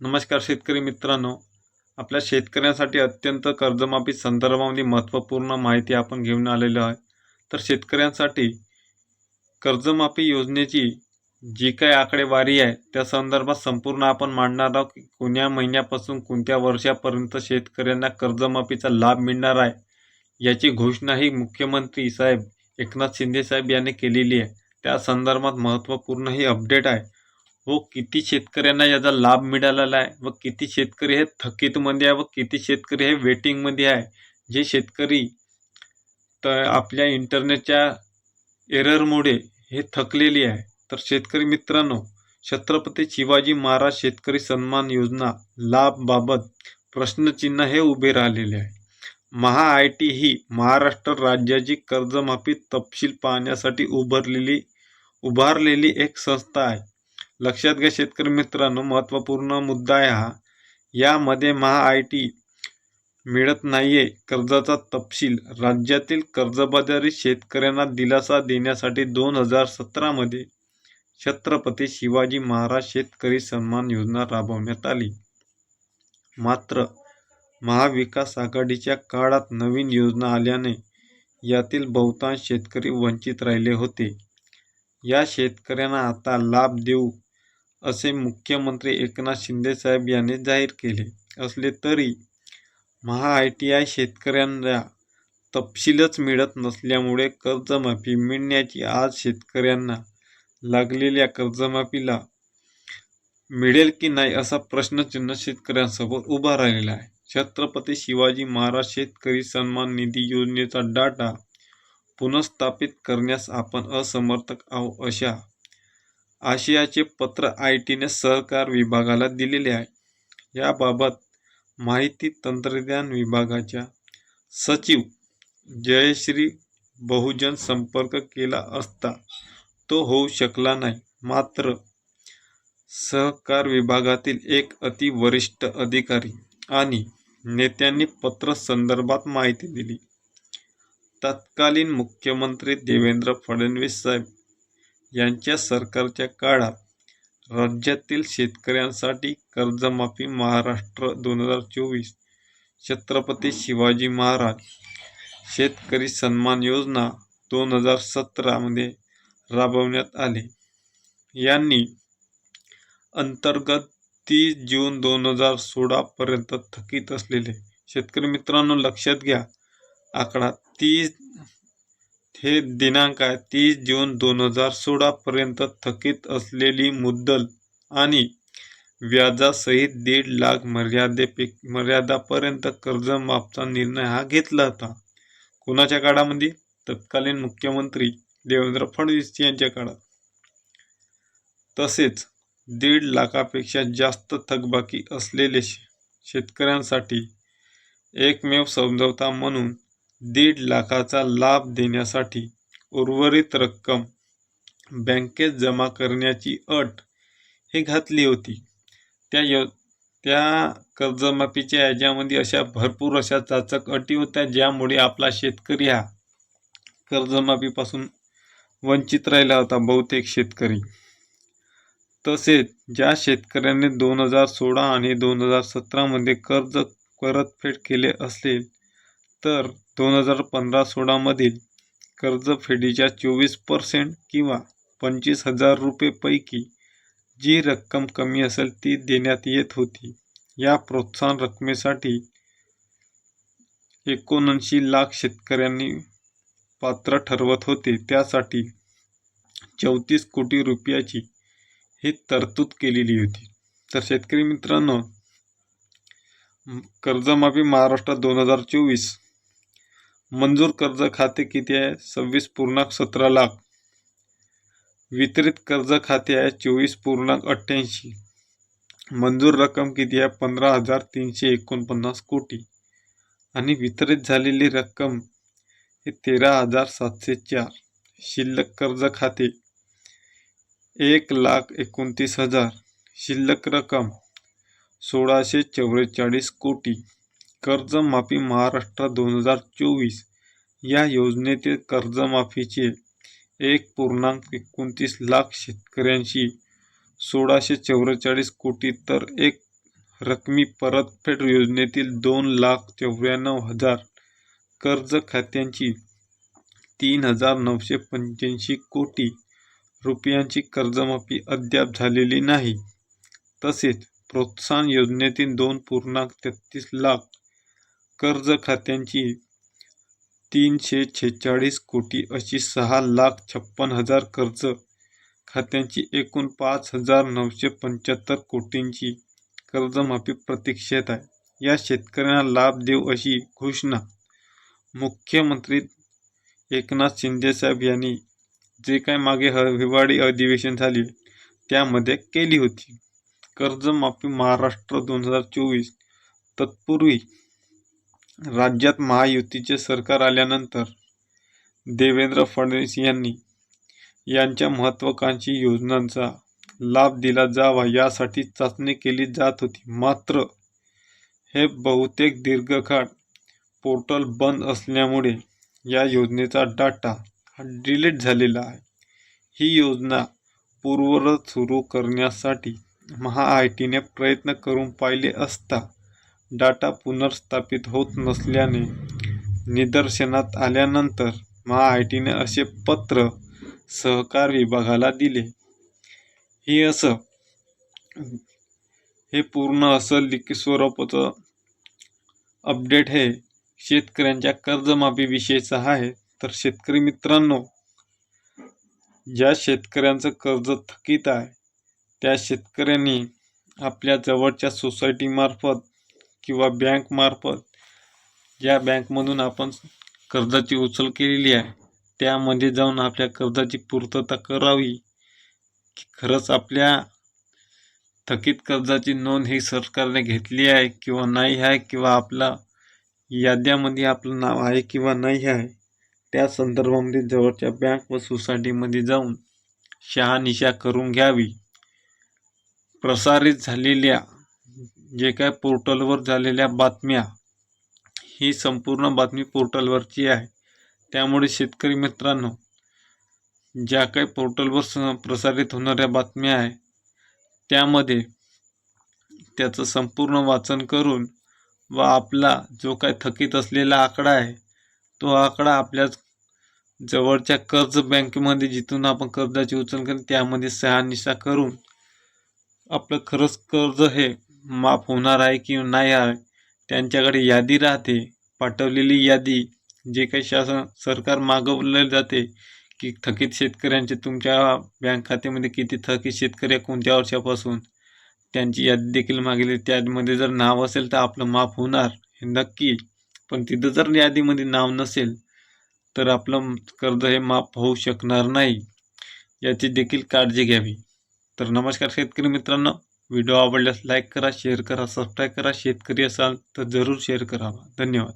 नमस्कार शेतकरी मित्रांनो. आपल्या शेतकऱ्यांसाठी अत्यंत कर्जमाफी संदर्भामध्ये महत्त्वपूर्ण माहिती आपण घेऊन आलेलो आहे. तर शेतकऱ्यांसाठी कर्जमाफी योजनेची जी काय आकडेवारी आहे त्या संदर्भात संपूर्ण आपण मांडणार आहोत की कोण्या महिन्यापासून कोणत्या वर्षापर्यंत शेतकऱ्यांना कर्जमाफीचा लाभ मिळणार आहे याची घोषणाही मुख्यमंत्री साहेब एकनाथ शिंदे साहेब यांनी केलेली आहे. त्या संदर्भात महत्त्वपूर्ण ही अपडेट आहे. व किती शेतकऱ्यांना याचा लाभ मिळालेला आहे व किती शेतकरी हे थकीतमध्ये आहे व किती शेतकरी हे वेटिंगमध्ये आहे. जे शेतकरी तर आपल्या इंटरनेटच्या एररमुळे हे थकलेली आहे. तर शेतकरी मित्रांनो छत्रपती शिवाजी महाराज शेतकरी सन्मान योजना लाभबाबत प्रश्नचिन्ह हे उभे राहिलेले आहे. महा आय टी ही महाराष्ट्र राज्याची कर्जमाफी तपशील पाहण्यासाठी उभारलेली उभारलेली एक संस्था आहे. लक्षात घ्या शेतकरी मित्रांनो महत्त्वपूर्ण मुद्दा आहे हा. यामध्ये महा आय टी मिळत नाहीये कर्जाचा तपशील. राज्यातील कर्जबाजारी शेतकऱ्यांना दिलासा देण्यासाठी दोन हजार सतरामध्ये छत्रपती शिवाजी महाराज शेतकरी सन्मान योजना राबवण्यात आली. मात्र महाविकास आघाडीच्या काळात नवीन योजना आल्याने यातील बहुतांश शेतकरी वंचित राहिले होते. या शेतकऱ्यांना आता लाभ देऊ असे मुख्यमंत्री एकनाथ शिंदेसाहेब यांनी जाहीर केले असले तरी महा आय टी आय शेतकऱ्यांना तपशीलच मिळत नसल्यामुळे कर्जमाफी मिळण्याची आज शेतकऱ्यांना लागलेल्या कर्जमाफीला मिळेल की नाही असा प्रश्नचिन्ह शेतकऱ्यांसमोर उभा राहिलेला आहे. छत्रपती शिवाजी महाराज शेतकरी सन्मान निधी योजनेचा डाटा पुनर्स्थापित करण्यास आपण असमर्थक आहोत अशा आशयाचे पत्र आय टीने सहकार विभागाला दिलेले आहे. याबाबत माहिती तंत्रज्ञान विभागाच्या सचिव जयश्री बहुजन संपर्क केला असता तो होऊ शकला नाही. मात्र सहकार विभागातील एक अतिवरिष्ठ अधिकारी आणि नेत्यांनी पत्र संदर्भात माहिती दिली. तत्कालीन मुख्यमंत्री देवेंद्र फडणवीस साहेब यांच्या सरकारच्या काळात राज्यातील शेतकऱ्यांसाठी कर्जमाफी महाराष्ट्र दोन हजार चोवीस छत्रपती शिवाजी महाराज शेतकरी सन्मान योजना दोन हजार सतरामध्ये राबवण्यात आले. यांनी अंतर्गत तीस जून दोन हजार सोळापर्यंत थकीत असलेले शेतकरी मित्रांनो लक्षात घ्या आकडा तीस हे दिनांक आहे तीस जून दोन हजार सोळापर्यंत थकीत असलेली मुद्दल आणि व्याजासहित दीड लाख मर्यादेपे मर्यादापर्यंत कर्जमाफचा निर्णय हा घेतला होता. कोणाच्या काळामध्ये? तत्कालीन मुख्यमंत्री देवेंद्र फडणवीस यांच्या काळात. तसेच दीड लाखापेक्षा जास्त थकबाकी असलेले शे शेतकऱ्यांसाठी एकमेव समझौता म्हणून दीड लाखाचा लाभ देण्यासाठी उर्वरित रक्कम बँकेत जमा करण्याची अट हे घातली होती. त्या यो त्या कर्जमाफीच्या याच्यामध्ये अशा भरपूर अशा चाचक अटी होत्या ज्यामुळे आपला शेतकरी हा कर्जमाफीपासून वंचित राहिला होता बहुतेक शेतकरी. तसेच ज्या शेतकऱ्यांनी दोन हजार सोळा आणि दोन हजार सतरामध्ये कर्ज परतफेड केले असेल तर दोन हजार पंधरा सोळामधील कर्जफेडीच्या चोवीस पर्सेंट किंवा पंचवीस हजार रुपयेपैकी जी रक्कम कमी असेल ती देण्यात येत होती. या प्रोत्साहन रकमेसाठी एकोणऐंशी लाख शेतकऱ्यांनी पात्र ठरवत होते. त्यासाठी चौतीस कोटी रुपयाची ही तरतूद केलेली होती. तर शेतकरी मित्रांनो कर्जमाफी महाराष्ट्र दोन हजार चोवीस मंजूर कर्ज खाते किती आहे? सव्वीस पूर्णांक सतरा लाख. वितरित कर्ज खाते आहे चोवीस पूर्णांक अठ्ठ्याऐंशी. मंजूर रक्कम किती आहे? पंधरा हजार तीनशे एकोणपन्नास कोटी. आणि वितरित झालेली रक्कम हे तेरा हजार सातशे चार. शिल्लक कर्ज खाते एक लाख एकोणतीस हजार. शिल्लक रक्कम सोळाशे चौवेचाळीस कोटी. कर्जमाफी महाराष्ट्र दोन हजार चोवीस या योजनेतील कर्जमाफीचे एक पूर्णांक एकोणतीस लाख शेतकऱ्यांशी सोळाशे चौवेचाळीस कोटी तर एक रकमी परतफेड योजनेतील दोन लाख चौऱ्याण्णव हजार कर्ज खात्यांची तीन हजार नऊशे पंच्याऐंशी कोटी रुपयांची कर्जमाफी अद्याप झालेली नाही. तसेच प्रोत्साहन योजनेतील दोन पूर्णांक तेहतीस लाख कर्ज खात्यांची तीनशे छेचाळीस कोटी अशी सहा लाख छप्पन हजार कर्ज खात्यांची एकूण पाच हजार नऊशे पंच्याहत्तर कोटींची कर्जमाफी प्रतीक्षेत आहे. या शेतकऱ्यांना लाभ देऊ अशी घोषणा मुख्यमंत्री एकनाथ शिंदेसाहेब यांनी जे काय मागे ह हिवाळी अधिवेशन झाले त्यामध्ये केली होती. कर्जमाफी महाराष्ट्र दोन हजार चोवीस तत्पूर्वी राज्यात महायुतीचे सरकार आल्यानंतर देवेंद्र फडणवीस यांनी यांच्या महत्त्वाकांक्षी योजनांचा लाभ दिला जावा यासाठी चाचणी केली जात होती. मात्र हे बहुतेक दीर्घकाळ पोर्टल बंद असल्यामुळे या योजनेचा डाटा हा डिलीट झालेला आहे. ही योजना पूर्वरत सुरू करण्यासाठी महा आय टीने प्रयत्न करून पाहिले असता डाटा पुनर्स्थापित होत नसल्याने निदर्शनात आल्यानंतर महा आय टीने असे पत्र सहकार विभागाला दिले. हे असं हे पूर्ण असं लिखित स्वरूपाचं अपडेट हे शेतकऱ्यांच्या कर्जमाफीविषयीचं आहे. तर शेतकरी मित्रांनो ज्या शेतकऱ्यांचं कर्ज थकीत आहे त्या शेतकऱ्यांनी आपल्या जवळच्या सोसायटीमार्फत किंवा बँकमार्फत ज्या बँकमधून आपण कर्जाची उचल केलेली आहे त्यामध्ये जाऊन आपल्या कर्जाची पूर्तता करावी. की खरंच आपल्या थकीत कर्जाची नोंद ही सरकारने घेतली आहे किंवा नाही आहे किंवा आपला याद्यामध्ये आपलं नाव आहे किंवा नाही आहे त्या संदर्भामध्ये जवळच्या बँक व सोसायटीमध्ये जाऊन शहानिशा करून घ्यावी. प्रसारित झालेल्या जे काय पोर्टलवर झालेल्या बातम्या ही संपूर्ण बातमी पोर्टलवरची आहे. त्यामुळे शेतकरी मित्रांनो ज्या काही पोर्टलवर स प्रसारित होणाऱ्या बातम्या आहे त्यामध्ये त्याचं संपूर्ण वाचन करून व आपला जो काय थकीत असलेला आकडा आहे तो आकडा आपल्या जवळच्या कर्ज बँकेमध्ये जिथून आपण कर्जाची उचल करून त्यामध्ये सहानिशा करून आपलं खरंच कर्ज हे माफ होणार आहे की नाही आहे त्यांच्याकडे यादी राहते. पाठवलेली यादी जे काही शासन सरकार मागवले जाते की थकीत शेतकऱ्यांचे तुमच्या बँक खात्यामध्ये किती थकीत शेतकरी आहे कोणत्या वर्षापासून? त्यांची यादी देखील मागेली त्यामध्ये जर नाव असेल तर आपलं माफ होणार हे नक्की. पण तिथं जर यादीमध्ये नाव नसेल तर आपलं कर्ज हे माफ होऊ शकणार नाही. याची देखील काळजी घ्यावी. तर नमस्कार शेतकरी मित्रांनो. व्हिडिओ आवडल्यास लाईक करा शेअर करा सबस्क्राईब करा शेतकरी असाल तर जरूर शेअर करावा धन्यवाद.